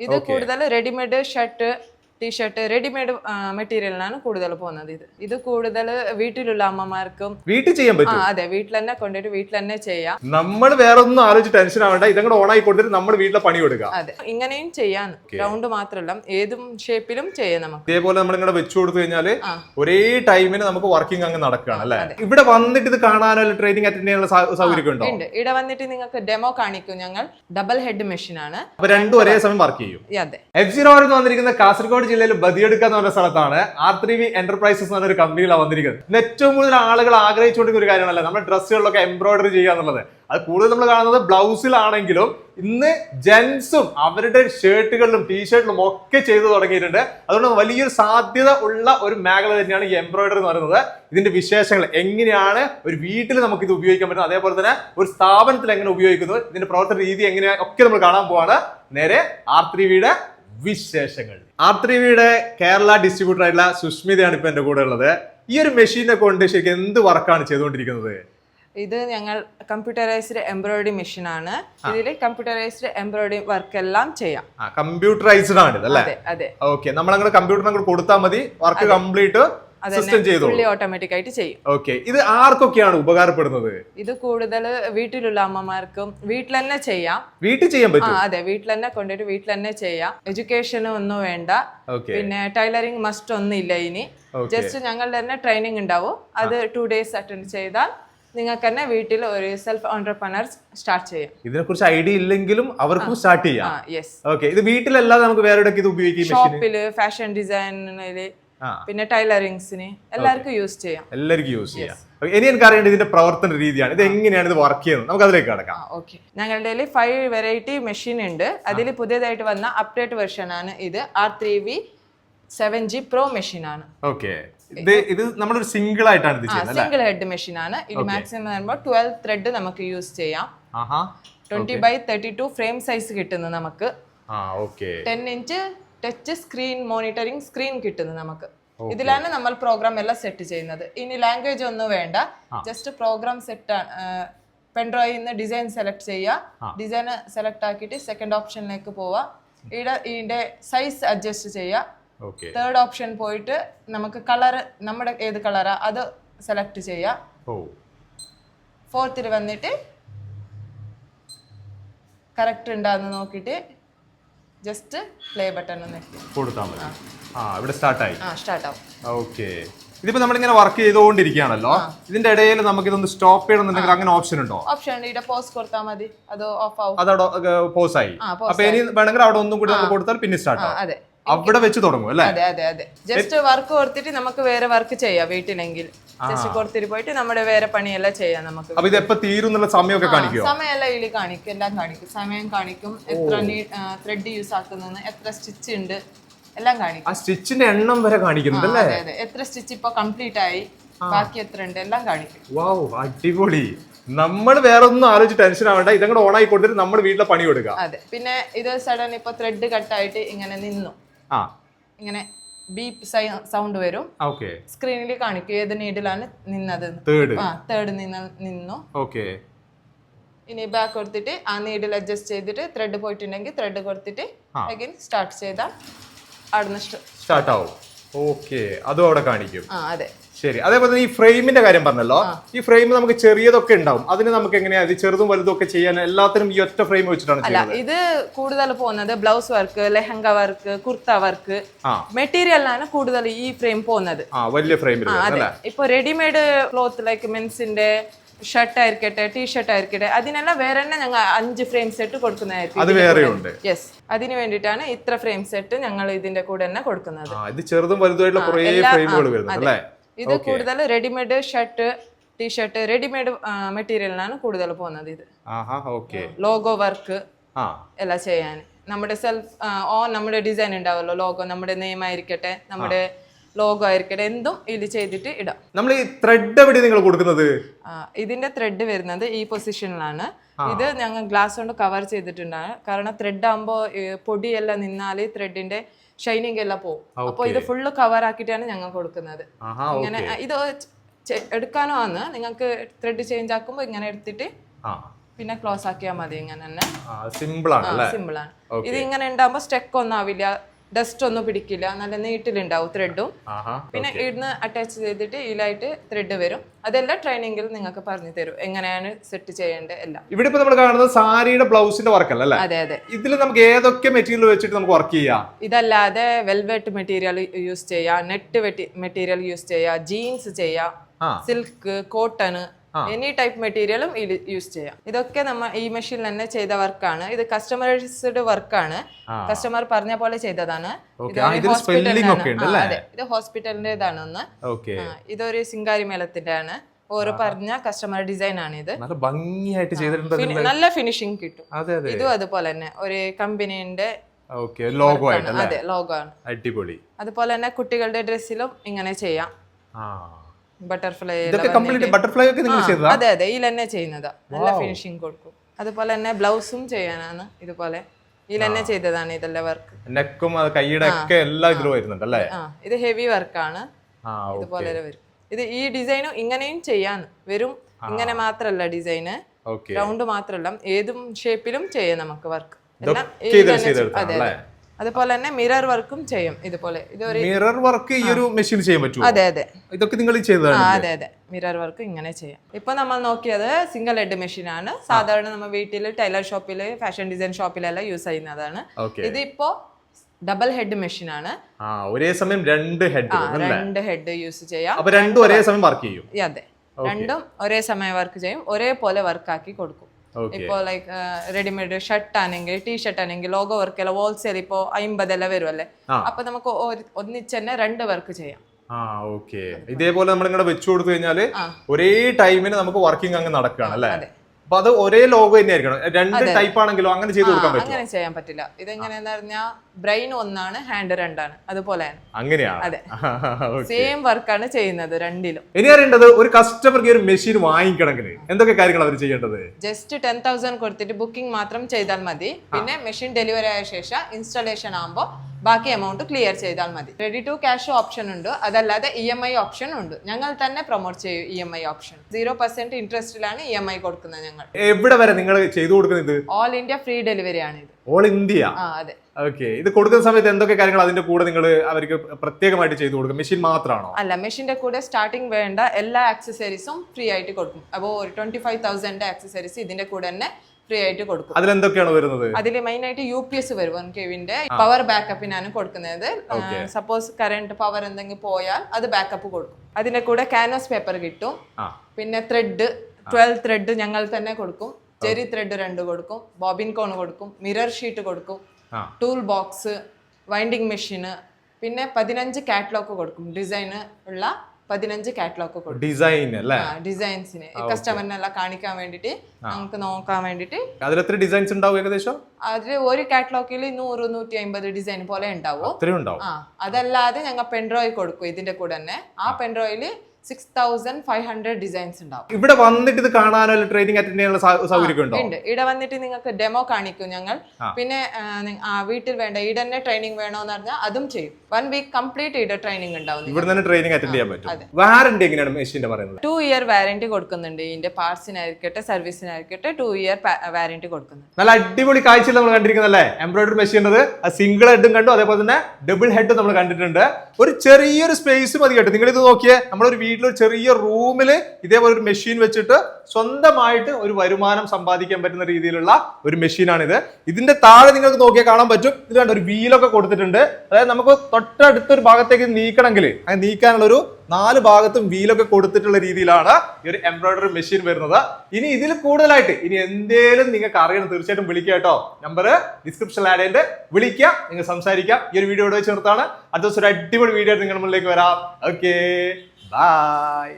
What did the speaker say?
ഇത് കൂടുതൽ readymade shirt T shirt readymade മെറ്റീരിയലിനാണ് കൂടുതൽ പോകുന്നത് ഇത്. ഇത് കൂടുതൽ വീട്ടിലുള്ള അമ്മമാർക്കും വീട്ടിൽ ചെയ്യാൻ പറ്റും അതെ വീട്ടിൽ തന്നെ കൊണ്ടുപോയിട്ട് വീട്ടിൽ തന്നെ ചെയ്യാം. നമ്മൾ വേറെ ഒന്നും ആലോചിച്ച് ടെൻഷൻ ആവേണ്ട. ഓൺ ആയി കൊണ്ടിട്ട് നമ്മൾ വീട്ടിലെ പണി കൊടുക്കാം അതെ ഇങ്ങനെയും ചെയ്യാം റൗണ്ട് മാത്രമല്ല ഏതും ഷേപ്പിലും ചെയ്യാം നമുക്ക്. ഇതേപോലെ നമ്മൾ ഇങ്ങനെ വെച്ചു കൊടുത്തു കഴിഞ്ഞാൽ ഒരേ ടൈമിന് നമുക്ക് വർക്കിംഗ് അങ്ങ് നടക്കുകയാണ് അല്ലേ? ഇവിടെ വന്നിട്ട് ഇത് കാണാനോ ട്രെയിനിങ് അറ്റൻഡ് ചെയ്യാനുള്ള സൗകര്യം ഉണ്ടോ? ഉണ്ട്. ഇവിടെ വന്നിട്ട് നിങ്ങൾക്ക് ഡെമോ കാണിക്കും ഞങ്ങൾ. ഡബിൾ ഹെഡ് മെഷീൻ ആണ്. രണ്ടും ഒരേ സമയം വർക്ക് ചെയ്യും. അതെ. എഫ് സീറോ വന്നിരിക്കുന്ന കാസർഗോഡ് ജില്ലയിൽ ബദിയെടുക്ക എന്ന് പറഞ്ഞ സ്ഥലത്താണ് ആർ ത്രീ വി എന്റർപ്രൈസസ് എന്ന് പറഞ്ഞൊരു കമ്പനിയിലാണ് വന്നിരിക്കുന്നത്. ഏറ്റവും കൂടുതൽ ആളുകൾ ആഗ്രഹിച്ചുകൊണ്ടിരിക്കുന്ന ഒരു കാര്യമാണല്ലോ നമ്മുടെ ഡ്രസ്സുകളിലൊക്കെ എംബ്രോയിഡറി ചെയ്യുക എന്നുള്ളത് അത് കൂടുതൽ നമ്മൾ കാണുന്നത് ബ്ലൗസിലാണെങ്കിലും ഇന്ന് ജെൻസും അവരുടെ ഷർട്ടുകളിലും ടീഷർട്ടിലും ഒക്കെ ചെയ്തു തുടങ്ങിയിട്ടുണ്ട്. അതുകൊണ്ട് വലിയൊരു സാധ്യത ഉള്ള ഒരു മേഖല തന്നെയാണ് ഈ എംബ്രോയിഡറി എന്ന് പറയുന്നത്. ഇതിന്റെ വിശേഷങ്ങൾ എങ്ങനെയാണ് ഒരു വീട്ടിൽ നമുക്ക് ഇത് ഉപയോഗിക്കാൻ പറ്റുന്നത്? അതേപോലെ തന്നെ ഒരു സ്ഥാപനത്തിൽ എങ്ങനെ ഉപയോഗിക്കുന്നു? ഇതിന്റെ പ്രവർത്തന രീതി എങ്ങനെയാണ് ഒക്കെ നമ്മൾ കാണാൻ പോവാണ്. നേരെ ആർ ത്രീ വിയുടെ വിശേഷങ്ങൾ. ആർ ത്രീ വിയുടെ കേരള ഡിസ്ട്രിബ്യൂട്ടർ ആയിട്ടുള്ള സുഷ്മിതയാണ് ഇപ്പൊ എന്റെ കൂടെ ഉള്ളത്. ഈ ഒരു മെഷീനെ കൊണ്ട് ശരിക്കും എന്ത് വർക്കാണ് ചെയ്തുകൊണ്ടിരിക്കുന്നത്? ഇത് ഞങ്ങൾ കമ്പ്യൂട്ടറൈസ്ഡ് എംബ്രോയിഡറി മെഷീൻ ആണ്. ഇതിൽ കമ്പ്യൂട്ടറൈസ്ഡ് എംബ്രോയിഡറി വർക്ക് എല്ലാം ചെയ്യാം. കമ്പ്യൂട്ടറൈസ്ഡ് ആണ് അല്ലേ? ഓക്കെ നമ്മൾ അങ്ങനെ കമ്പ്യൂട്ടറിനെ കൂടെ കൊടുത്താൽ മതി. വർക്ക് കംപ്ലീറ്റ് സിസ്റ്റം ചെയ്തോളൂ. ഓട്ടോമാറ്റിക് ആയിട്ട് ചെയ്യും. ഓക്കെ ഇത് ആർക്കൊക്കെയാണ് ഉപകാരപ്പെടുന്നത്? ഇത് കൂടുതൽ വീട്ടിലുള്ള അമ്മമാർക്കും വീട്ടിൽ തന്നെ ചെയ്യാം. വീട്ടിൽ ചെയ്യാൻ പറ്റും? അതെ. വീട്ടിൽ തന്നെ കൊണ്ടുപോയിട്ട് വീട്ടിൽ തന്നെ ചെയ്യാം. എഡ്യൂക്കേഷനും ഒന്നും വേണ്ട. പിന്നെ ടൈലറിംഗ് മസ്റ്റ് ഒന്നും ഇല്ല ഇനി. ജസ്റ്റ് ഞങ്ങളുടെ തന്നെ ട്രെയിനിങ് ഉണ്ടാവും. അത് ടു ഡേയ്സ് അറ്റൻഡ് ചെയ്താൽ നിങ്ങൾക്ക് തന്നെ വീട്ടിൽ ഒരു സെൽഫ് ഓണ്ടർപ്രണർ സ്റ്റാർട്ട് ചെയ്യാം. ഇതിനെ കുറിച്ച് ഐഡിയ ഇല്ലെങ്കിലും അവർക്കും സ്റ്റാർട്ട് ചെയ്യാം. യെസ് ഓക്കെ ഇത് വീട്ടിലല്ലാതെ നമുക്ക് വേറെ ഇത് ഉപയോഗിക്കാം ഷോപ്പിൽ ഫാഷൻ ഡിസൈനിൽ പിന്നെ ടൈലറിങ്സിന് എല്ലാവർക്കും യൂസ് ചെയ്യാം. എല്ലാവർക്കും യൂസ് ചെയ്യാം. ഇനി എനിക്ക് അറിയേണ്ടത് ഇതിന്റെ പ്രവർത്തന രീതിയാണ്. ഇത് എങ്ങനെയാണ് ഇത് വർക്ക് ചെയ്യുന്നത്? നമുക്ക് അതിലേക്ക് കടക്കാം. ഓക്കെ ഞങ്ങളുടെ ഫൈവ് വെറൈറ്റി മെഷീൻ ഉണ്ട്. അതിൽ പുതിയതായിട്ട് വന്ന അപ്ഡേറ്റ് വെർഷൻ ആണ് ഇത്. R three V seven G pro machine ആണ്. ഓക്കെ ഇത് നമ്മളൊരു സിംഗിൾ ആയിട്ടാണ് സിംഗിൾ ഹെഡ് മെഷീൻ ആണ്. ഇത് മാക്സിമം വരുമ്പോൾ ട്വൽവ് ത്രെഡ് നമുക്ക് യൂസ് ചെയ്യാം. Twenty by thirty two frame size കിട്ടുന്നു നമുക്ക്. Ten inch touch screen monitoring screen കിട്ടുന്നു നമുക്ക്. ഇതിലാണ് നമ്മൾ പ്രോഗ്രാം എല്ലാം സെറ്റ് ചെയ്യുന്നത്. ഇനി ലാംഗ്വേജ് ഒന്നും വേണ്ട. ജസ്റ്റ് പ്രോഗ്രാം സെറ്റ് ആണ് പെൻഡ്രോയിൽ നിന്ന് ഡിസൈൻ സെലക്ട് ചെയ്യുക. ഡിസൈൻ സെലക്ട് ആക്കിയിട്ട് സെക്കൻഡ് ഓപ്ഷനിലേക്ക് പോവുക. ഇവിടെ ഇതിന്റെ സൈസ് അഡ്ജസ്റ്റ് ചെയ്യുക. തേർഡ് ഓപ്ഷൻ പോയിട്ട് നമുക്ക് കളർ നമ്മുടെ ഏത് കളറാ അത് സെലക്ട് ചെയ്യുക. ഫോർത്തിൽ വന്നിട്ട് കറക്റ്റ് ഉണ്ടാന്ന് നോക്കിയിട്ട് ജസ്റ്റ് പ്ലേ ബട്ടൺ ഒന്ന്. കൊടുത്താൽ മതി. ആ ഇവിടെ സ്റ്റാർട്ടായി. ആ സ്റ്റാർട്ട് ആവും ഓക്കെ. ഇതിപ്പോ നമ്മളിങ്ങനെ വർക്ക് ചെയ്തുകൊണ്ടിരിക്കുകയാണല്ലോ. ഇതിന്റെ ഇടയിൽ നമുക്ക് ഇതൊന്ന് സ്റ്റോപ്പ് ചെയ്യണമെന്നുണ്ടെങ്കിൽ അങ്ങനെ ഓപ്ഷൻ ഉണ്ടോ? ഓപ്ഷൻ ഉണ്ട്. ഇവിടെ പോസ് കൊടുത്താൽ മതി. അത് ഓഫ് ആവും. അതവിടെ പോസ് ആയി. അപ്പൊ ഇനി വേണമെങ്കിൽ അവിടെ ഒന്നും കൂടി നമ്മൾ കൊടുത്താൽ പിന്നെ സ്റ്റാർട്ട് ആവും. അതെ. അവിടെ വെച്ച് തുടങ്ങും അല്ലേ? അതെ അതെ അതെ. ജസ്റ്റ് വർക്ക് കൊടുത്തിട്ട് നമുക്ക് വേറെ വർക്ക് ചെയ്യാം വീട്ടിലെങ്കിൽ. ജസ്റ്റ് കൊടുത്തിട്ട് പോയിട്ട് നമ്മുടെ വേറെ പണിയെല്ലാം ചെയ്യാം നമുക്ക്. അപ്പൊ ഇത് എപ്പോ തീരും എന്നുള്ള സമയമൊക്കെ കാണിക്കുമോ സമയമെല്ലാം ഇതിൽ കാണിക്കും എല്ലാം കാണിക്കും. സമയം കാണിക്കും. എത്ര ത്രെഡ് യൂസ് ആക്കുന്നതെന്ന് എത്ര സ്റ്റിച്ച് ഉണ്ട് എല്ലാം കാണിക്കും. ആ സ്റ്റിച്ചിന്റെ എണ്ണം വരെ കാണിക്കുന്നുണ്ട് അല്ലേ? അതെ എത്ര സ്റ്റിച്ച് ഇപ്പൊ കംപ്ലീറ്റ് ആയി ബാക്കി എത്ര ഉണ്ട് എല്ലാം കാണിക്കും. വാവ് അടിപൊളി. നമ്മൾ വേറെ ഒന്നും ആലോചിച്ച് ടെൻഷൻ ആവേണ്ട. കൂടെ ഓൺ ആയി കൊണ്ടിട്ട് നമ്മൾ വീട്ടിലെ പണി കൊടുക്കുക അതെ. പിന്നെ ഇത് സഡൻ ഇപ്പൊ ത്രെഡ് കട്ട് ആയിട്ട് ഇങ്ങനെ നിന്നു. ആ. ഇങ്ങനെ ബീപ്പ് സൗണ്ട് വരും. സ്ക്രീനിൽ കാണിക്കും. ഏത് നീഡിലാണ് നിന്നത്. തേർഡ് നിന്ന ഓക്കെ ഇനി ബാക്ക് കൊടുത്തിട്ട് ആ നീഡിൽ അഡ്ജസ്റ്റ് ചെയ്തിട്ട് ത്രെഡ് പോയിട്ടുണ്ടെങ്കിൽ ത്രെഡ് കൊടുത്തിട്ട്. അഗൈൻ സ്റ്റാർട്ട് ചെയ്താൽ അവിടുന്ന് സ്റ്റ- സ്റ്റാർട്ട് ആവും. ഓക്കെ അതും അവിടെ കാണിക്കും. ആ അതെ. ശരി. അതേപോലെ തന്നെ ഈ ഫ്രെയിമിന്റെ കാര്യം പറഞ്ഞല്ലോ. ഈ ഫ്രെയിം നമുക്ക് ചെറിയതൊക്കെ ഉണ്ടാവും. അതിന് നമുക്ക് എങ്ങനെയാ ഇത് ചെറുതും വലുതും ഒക്കെ ചെയ്യാൻ എല്ലാത്തിനും ഈ ഒറ്റ ഫ്രെയിം വെച്ചിട്ടാണ് അല്ല ഇത് കൂടുതൽ പോകുന്നത് blouse work lehenga work kurta work. മെറ്റീരിയലാണ് കൂടുതൽ ഈ ഫ്രെയിം പോകുന്നത്. വലിയ ഫ്രെയിം ഇപ്പൊ റെഡിമെയ്ഡ് ക്ലോത്ത് ലൈക്ക് മെൻസിന്റെ ഷർട്ട് ആയിരിക്കട്ടെ ടീഷർട്ട് ആയിരിക്കട്ടെ അതിനെല്ലാം വേറെ തന്നെ ഞങ്ങൾ അഞ്ച് ഫ്രെയിം സെറ്റ് കൊടുക്കുന്നതായിരിക്കും യെസ് അതിന് വേണ്ടിയിട്ടാണ് ഇത്ര ഫ്രെയിം സെറ്റ് ഞങ്ങൾ ഇതിന്റെ കൂടെ തന്നെ കൊടുക്കുന്നത്. ഇത് ചെറുതും വലുതുമായിട്ടുള്ള കുറേ ഫ്രെയിമുകൾ വരുന്നുണ്ട് അല്ലേ? ഇത് കൂടുതൽ readymade shirt T shirt readymade മെറ്റീരിയലിനാണ് കൂടുതൽ പോകുന്നത് ഇത്. ലോഗോ വർക്ക് എല്ലാം ചെയ്യാൻ നമ്മുടെ സെൽഫ് ഓ നമ്മുടെ ഡിസൈൻ ഉണ്ടാവുമല്ലോ ലോഗോ നമ്മുടെ നെയിം ആയിരിക്കട്ടെ നമ്മുടെ ലോഗോ ആയിരിക്കട്ടെ എന്തും ഇത് ചെയ്തിട്ട് ഇടാം. നമ്മൾ ഈ ത്രെഡ് എവിടെ നിങ്ങൾ കൊടുക്കുന്നത്? ഇതിന്റെ ത്രെഡ് വരുന്നത് ഈ പൊസിഷനിലാണ് ഇത് ഞങ്ങൾ ഗ്ലാസ് കൊണ്ട് കവർ ചെയ്തിട്ടുണ്ടാണ് കാരണം ത്രെഡ് ആകുമ്പോൾ പൊടിയെല്ലാം നിന്നാൽ ത്രെഡിന്റെ ഷൈനിങ് എല്ലാം പോകും അപ്പോൾ ഇത് ഫുള്ള് കവർ ആക്കിയിട്ടാണ് ഞങ്ങൾ കൊടുക്കുന്നത്. ഇങ്ങനെ ഇത് എടുക്കാനോ ആണ് നിങ്ങൾക്ക് ത്രെഡ് ചേഞ്ച് ആക്കുമ്പോൾ ഇങ്ങനെ എടുത്തിട്ട് പിന്നെ ക്ലോസ് ആക്കിയാൽ മതി ഇങ്ങനെ തന്നെ. സിമ്പിൾ ആണ് അല്ലേ? സിമ്പിൾ ആണ്. ഇത് ഇങ്ങനെ ഉണ്ടാകുമ്പോൾ സ്റ്റെക്ക് ഒന്നും ആവില്ല. ഡസ്റ്റ് ഒന്നും പിടിക്കില്ല. നല്ല നീട്ടിലുണ്ടാവും ത്രെഡും പിന്നെ ഇവിടുന്ന് അറ്റാച്ച് ചെയ്തിട്ട് ഇതിലായിട്ട് ത്രെഡ് വരും. അതെല്ലാം ട്രെയിനിങ്ങിൽ നിങ്ങൾക്ക് പറഞ്ഞു തരും. എങ്ങനെയാണ് സെറ്റ് ചെയ്യേണ്ടത് എല്ലാം. ഇവിടെ ഇപ്പൊ നമ്മൾ കാണുന്നത് സാരിയുടെ ബ്ലൗസിന്റെ വർക്ക് അല്ലേ? അതെ അതെ. ഇതിൽ നമുക്ക് ഏതൊക്കെ മെറ്റീരിയൽ വെച്ചിട്ട് നമുക്ക് വർക്ക് ചെയ്യാം? ഇതല്ലാതെ വെൽവെറ്റ് മെറ്റീരിയൽ യൂസ് ചെയ്യാം നെറ്റ് മെറ്റീരിയൽ യൂസ് ചെയ്യാം ജീൻസ് ചെയ്യാം സിൽക്ക് കോട്ടൺ എനി ടൈപ്പ് മെറ്റീരിയലും യൂസ് ചെയ്യാം. ഇതൊക്കെ നമ്മൾ ഈ മെഷീനിൽ തന്നെ ചെയ്ത വർക്കാണ് ഇത് കസ്റ്റമൈസ്ഡ് വർക്കാണ് കസ്റ്റമർ പറഞ്ഞ പോലെ ചെയ്തതാണ്. ഇത് ഹോസ്പിറ്റലിന്റെ ഒരു ഇതിൽ hospital spelling ലാണ്. ഒക്കെ ഉണ്ട് ആ, അല്ലേ? അതെ. ഇത് ഹോസ്പിറ്റലിന്റെതാണ് ഒന്ന്. ഇതൊരു സിംഗാരി മേളത്തിന്റെ ആണ്. ഓരോ പറഞ്ഞ കസ്റ്റമർ ഡിസൈൻ ആണ് ഇത്. നല്ല ഭംഗിയായിട്ട് ചെയ്തിട്ടുണ്ട് നല്ല ഫിനിഷിംഗ് കിട്ടും. ഇതും അതുപോലെ തന്നെ. ഒരു കമ്പനീന്റെ ലോഗോ അതെ ലോഗോ ആണ്. അടിപൊളി. അതുപോലെ തന്നെ കുട്ടികളുടെ ഡ്രസ്സിലും ഇങ്ങനെ ചെയ്യാം. ബട്ടർഫ്ലൈ ഇതൊക്കെ കംപ്ലീറ്റ് ബട്ടർഫ്ലൈ ഒക്കെ നിങ്ങൾ ചെയ്തതാ? അതെ അതെ ഇതിൽ തന്നെ ചെയ്യുന്നതാ. നല്ല ഫിനിഷിംഗ് കൊടുക്കും. അതുപോലെ തന്നെ ബ്ലൗസും ചെയ്യാനാണ് ഇതുപോലെ. ഇതിൽ തന്നെ ചെയ്തതാണ് ഇതെല്ലാം വർക്ക് നെക്കും അത് കൈയുടെ ഒക്കെ എല്ലാം ഇതിൽ വരുന്നുണ്ട് അല്ലേ ഇത് ഹെവി വർക്കാണ് ഇതുപോലെ വരും. ഇത് ഈ ഡിസൈനും ഇങ്ങനെയും ചെയ്യാന്ന് വരും ഇങ്ങനെ മാത്രല്ല ഡിസൈന്. റൗണ്ട് മാത്രല്ല ഏതും ഷേപ്പിലും ചെയ്യാം നമുക്ക് വർക്ക് എല്ലാം അതെ. അതുപോലെ തന്നെ മിറർ വർക്കും ചെയ്യും ഇതുപോലെ. ഇതൊരു മിറർ വർക്ക് ഈ ഒരു മെഷീൻ ചെയ്യാൻ പറ്റുമോ അതെ അതെ. ഇതൊക്കെ നിങ്ങൾ ചെയ്തതാണ് അതെ അതെ. മിറർ വർക്ക് ഇങ്ങനെ ചെയ്യാം. ഇപ്പൊ നമ്മൾ നോക്കിയത് സിംഗിൾ ഹെഡ് മെഷീൻ ആണ്. സാധാരണ നമ്മൾ വീട്ടിൽ ടൈലർ ഷോപ്പിൽ ഫാഷൻ ഡിസൈൻ ഷോപ്പിലെല്ലാം യൂസ് ചെയ്യുന്നതാണ്. ഇത് ഇതിപ്പോ ഡബിൾ ഹെഡ് മെഷീൻ ആണ്. ഒരേ സമയം രണ്ട് ഹെഡ് രണ്ട് ഹെഡ് യൂസ് ചെയ്യാം. അപ്പൊ രണ്ടും ഒരേ സമയം വർക്ക് ചെയ്യും. അതെ. രണ്ടും ഒരേ സമയം വർക്ക് ചെയ്യും. ഒരേപോലെ വർക്ക് ആക്കി കൊടുക്കും. ഓക്കെ ഇപ്പോ ലൈക്ക് റെഡിമെയ്ഡ് ഷർട്ട് ആണെങ്കിൽ ടീ ഷർട്ട് ആണെങ്കിൽ ലോഗോ വർക്ക് എല്ലാം ഹോൾസെയിൽ ഇപ്പോ അമ്പതെല്ലാം വരുമല്ലേ. അപ്പൊ നമുക്ക് ഒന്നിച്ച് തന്നെ രണ്ട് വർക്ക് ചെയ്യാം. ആ ഓക്കെ ഇതേപോലെ നമ്മൾ ഇങ്ങനെ വെച്ചു കൊടുത്തു കഴിഞ്ഞാൽ. ഒരേ ടൈമിന് നമുക്ക് വർക്കിംഗ് അങ്ങ് നടക്കുകയാണ് അല്ലേ. അപ്പൊ അത് ഒരേ ലോഗോ തന്നെ ആയിരിക്കണം രണ്ട് ടൈപ്പ് ആണെങ്കിലോ അങ്ങനെ ചെയ്ത് കൊടുക്കാൻ പറ്റും അങ്ങനെ ചെയ്യാൻ പറ്റില്ല. ഇതെങ്ങനെയാന്ന് പറഞ്ഞാൽ ബ്രെയിൻ ഒന്നാണ് ഹാൻഡ് രണ്ടാണ്. അതുപോലെ അങ്ങനെയാണ് അതെ. സെയിം വർക്കാണ് ചെയ്യുന്നത് രണ്ടിലും. ഇനി അറിയേണ്ടത് ഒരു കസ്റ്റമർക്ക് ഒരു മെഷീൻ വാങ്ങിക്കണമെങ്കിൽ എന്തൊക്കെ കാര്യങ്ങൾ അവർ ചെയ്യേണ്ടത്? ജസ്റ്റ് ടെൻ തൗസൻഡ് കൊടുത്തിട്ട് ബുക്കിംഗ് മാത്രം ചെയ്താൽ മതി. പിന്നെ മെഷീൻ ഡെലിവറി ആയ ശേഷം ഇൻസ്റ്റാളേഷൻ ആകുമ്പോൾ ബാക്കി എമൗണ്ട് ക്ലിയർ ചെയ്താൽ മതി. റെഡി ടു ക്യാഷ് ഓപ്ഷൻ ഉണ്ട്. അതല്ലാതെ ഇ എം ഐ ഓപ്ഷൻ ഉണ്ട്. ഞങ്ങൾ തന്നെ പ്രൊമോട്ട് ചെയ്യും E M I option zero percent ഇൻട്രസ്റ്റിലാണ് E M I കൊടുക്കുന്നത് ഞങ്ങൾ. എവിടെ വരെ നിങ്ങൾ ചെയ്തു കൊടുക്കുന്നത്? ഓൾ ഇന്ത്യ ഫ്രീ ഡെലിവറി ആണ് ഇത് ഓൾ ഇന്ത്യ ആ അതെ. ഓക്കെ ഇത് കൊടുക്കുന്ന സമയത്ത് എന്തൊക്കെ കാര്യങ്ങൾ അതിന്റെ കൂടെ നിങ്ങൾ അവർക്ക് പ്രത്യേകമായിട്ട് ചെയ്തു കൊടുക്കും? മെഷീൻ മാത്രമാണോ അല്ല മെഷീന്റെ കൂടെ സ്റ്റാർട്ടിംഗ് വേണ്ട എല്ലാ ആക്സസറീസും ഫ്രീ ആയിട്ട് കൊടുക്കും. അപ്പോൾ ഒരു ട്വന്റി ഫൈവ് തൗസൻഡ് ആക്സസറീസ് ഇതിന്റെ കൂടെ തന്നെ ഫ്രീ ആയിട്ട് കൊടുക്കും. അതിലെന്തൊക്കെയാണ് വരുന്നത്? അതിൽ മെയിൻ ആയിട്ട് യു പി എസ് വരും വൺ കെവിന്റെ. പവർ ബാക്കപ്പിനാണ് കൊടുക്കുന്നത്. സപ്പോസ് കറണ്ട് പവർ എന്തെങ്കിലും പോയാൽ അത് ബാക്കപ്പ് കൊടുക്കും. അതിന്റെ കൂടെ ക്യാൻവാസ് പേപ്പർ കിട്ടും. പിന്നെ ത്രെഡ് ട്വൽവ് ത്രെഡ് ഞങ്ങൾ തന്നെ കൊടുക്കും. ചെറി ത്രെഡ് രണ്ട് കൊടുക്കും. ബോബിൻ കോൺ കൊടുക്കും. മിറർ ഷീറ്റ് കൊടുക്കും. ടൂൾ ബോക്സ് വൈൻഡിങ് മെഷീന് പിന്നെ പതിനഞ്ച് കാറ്റലോഗ് കൊടുക്കും. ഡിസൈന് ഉള്ള പതിനഞ്ച് കാറ്റലോഗ് കൊടുക്കും. ഡിസൈൻ അല്ലേ? ഡിസൈൻസിന് കസ്റ്റമറിനെല്ലാം കാണിക്കാൻ വേണ്ടിട്ട് നമുക്ക് നോക്കാൻ വേണ്ടിട്ട് അതിൽ എത്ര ഡിസൈൻസ് ഉണ്ടാവും ഏകദേശം? അതിൽ ഒരു കാറ്റലോഗിൽ നൂറ് നൂറ്റി അമ്പത് ഡിസൈൻ പോലെ ഉണ്ടാവും. അത്രയും ഉണ്ടാവും. അതല്ലാതെ ഞങ്ങൾ പെൻഡ്രോയിൽ കൊടുക്കും ഇതിന്റെ കൂടെ തന്നെ. ആ പെൻഡ്രോയിൽ six thousand five hundred designs ഉണ്ടാവും. ഇവിടെ വന്നിട്ട് ഇത് കാണാനോ ട്രെയിനിങ് അറ്റൻഡ് ചെയ്യാനുള്ള സൗകര്യം ഉണ്ടോ? ഉണ്ട്. ഇവിടെ വന്നിട്ട് നിങ്ങൾക്ക് ഡെമോ കാണിക്കും ഞങ്ങൾ. പിന്നെ വീട്ടിൽ വേണ്ട ഈടന്നെ തന്നെ ട്രെയിനിങ് വേണോന്ന് പറഞ്ഞാൽ അതും ചെയ്യും. വൺ വീക്ക് കംപ്ലീറ്റ് ഇവിടെ ട്രെയിനിങ് ഉണ്ടാവും ഇവിടെ തന്നെ ട്രെയിനിങ് അറ്റൻഡ് ചെയ്യാൻ പറ്റും. വാറന്റി എങ്ങനെയാണ് മെഷീന്റെ പറയുന്നത്? ടു ഇയർ വാറന്റി കൊടുക്കുന്നുണ്ട്. ഇതിന്റെ പാർട്സിനായിരിക്കട്ടെ സർവീസിനായിരിക്കട്ടെ ടു ഇയർ വാറന്റി കൊടുക്കുന്നുണ്ട്. നല്ല അടിപൊളി കാഴ്ചയിൽ നമ്മൾ കണ്ടിരിക്കുന്നല്ലേ എംബ്രോയിഡറി മെഷീൻ സിംഗിൾ ഹെഡും കണ്ടു അതേപോലെ തന്നെ ഡബിൾ ഹെഡും നമ്മൾ കണ്ടിട്ടുണ്ട്. ഒരു ചെറിയൊരു സ്പേസ് മതി കേട്ടോ. നിങ്ങൾ ഇത് നോക്കിയേ നമ്മളൊരു വീട്ടിലൊരു ചെറിയ റൂമിൽ ഇതേപോലെ ഒരു മെഷീൻ വെച്ചിട്ട് സ്വന്തമായിട്ട് ഒരു വരുമാനം സമ്പാദിക്കാൻ പറ്റുന്ന രീതിയിലുള്ള ഒരു മെഷീനാണിത് ഇതിന്റെ താഴെ നിങ്ങൾക്ക് നോക്കിയാൽ കാണാൻ പറ്റും. ഇത് കണ്ട ഒരു വീലൊക്കെ കൊടുത്തിട്ടുണ്ട്. അതായത് നമുക്ക് തൊട്ടടുത്തൊരു ഭാഗത്തേക്ക് നീക്കണമെങ്കിൽ നീക്കാനുള്ള ഒരു നാല് ഭാഗത്തും വീലൊക്കെ കൊടുത്തിട്ടുള്ള രീതിയിലാണ് ഈ ഒരു എംബ്രോയിഡറി മെഷീൻ വരുന്നത്. ഇനി ഇതിൽ കൂടുതലായിട്ട് ഇനി എന്തേലും നിങ്ങൾക്ക് അറിയണം തീർച്ചയായിട്ടും വിളിക്കുക കേട്ടോ. നമ്പർ ഡിസ്ക്രിപ്ഷനിൽ ആഡ് ചെയ്ത് വിളിക്കുക നിങ്ങൾ സംസാരിക്കാം ഈ ഒരു വീഡിയോ ഇവിടെ വെച്ച് നിർത്താണ് അടുത്ത ദിവസം ഒരു അടിപൊളി വീഡിയോ നിങ്ങളുടെ മുന്നിലേക്ക് വരാം. Okay bye